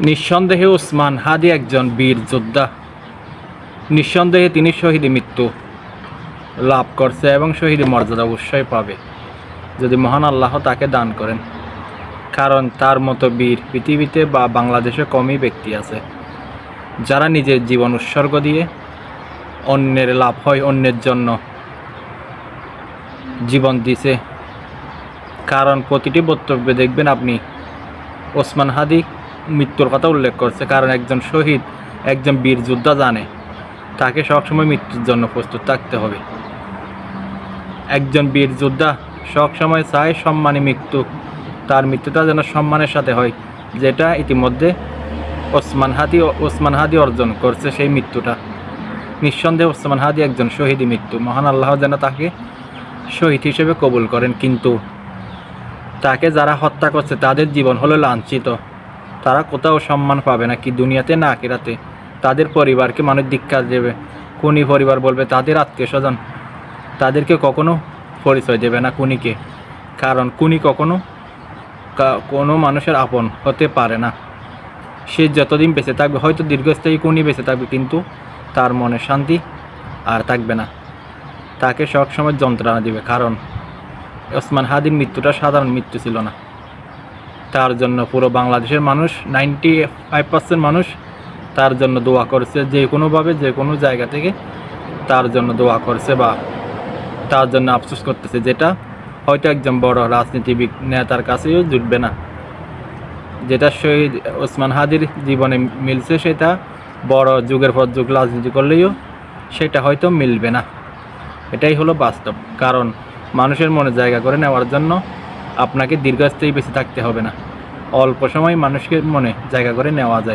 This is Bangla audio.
নিঃসন্দেহে ওসমান হাদি একজন বীর যোদ্ধা। নিঃসন্দেহে তিনি শহীদ মৃত্যু লাভ করছে এবং শহীদ মর্যাদা অবশ্যই পাবে। যদি মহান আল্লাহ তাকে দান করেন, কারণ তার মতো বীর পৃথিবীতে বা বাংলাদেশে কমই ব্যক্তি আছে, যারা নিজের জীবন উৎসর্গ দিয়ে অন্যের লাভ হয়, অন্যের জন্য জীবন দিছে। কারণ প্রতিটি বক্তব্যে দেখবেন আপনি ওসমান হাদি মৃত্যুর কথা উল্লেখ করছে, কারণ একজন শহীদ, একজন বীর যোদ্ধা জানে, তাকে সবসময় মৃত্যুর জন্য প্রস্তুত থাকতে হবে। একজন বীর যোদ্ধা সবসময় চায় সম্মানী মৃত্যু, তার মৃত্যুটা যেন সম্মানের সাথে হয়, যেটা ইতিমধ্যে ওসমান হাদি ওসমান হাদি অর্জন করছে সেই মৃত্যুটা। নিঃসন্দেহে ওসমান হাদি একজন শহীদী মৃত্যু, মহান আল্লাহ যেন তাকে শহীদ হিসেবে কবুল করেন, কিন্তু তাকে যারা হত্যা করছে তাদের জীবন হলো লাঞ্ছিত। তারা কোথাও সম্মান পাবে না, কি দুনিয়াতে না আখিরাতে তাদের পরিবারকে মানুষ ধিক্কার দেবে। কুনি পরিবার বলবে, তাদের আত্মীয় স্বজন তাদেরকে কখনো পরিচয় দেবে না কুনিকে কারণ কুনি কখনো কোনো মানুষের আপন হতে পারে না। সে যতদিন বেঁচে থাকবে, হয়তো দীর্ঘস্থায়ী কুনি বেঁচে থাকবে, কিন্তু তার মনে শান্তি আর থাকবে না। তাকে সবসময় যন্ত্রণা দিবে, কারণ ওসমান হাদির মৃত্যুটা সাধারণ মৃত্যু ছিল না। তার জন্য পুরো বাংলাদেশের মানুষ নাইনটি ফাইভ পার্সেন্ট মানুষ তার জন্য দোয়া করছে। যে কোনোভাবে, যে কোনো জায়গা থেকে তার জন্য দোয়া করছে বা তার জন্য আফসোস করতেছে, যেটা হয়তো একজন বড় রাজনীতিবিদ নেতার কাছেও জুটবে না। যেটা শহীদ ওসমান হাদির জীবনে মিলছে, সেটা বড় যুগের পর যুগ রাজনীতি করলেও সেটা হয়তো মিলবে না। এটাই হলো বাস্তব। কারণ মানুষের মনে জায়গা করে নেওয়ার জন্য আপনাকে দীর্ঘস্থায়ী বেঁচে থাকতে হবে না। অল্প সময় মানুষের মনে জায়গা করে নেওয়া যায়।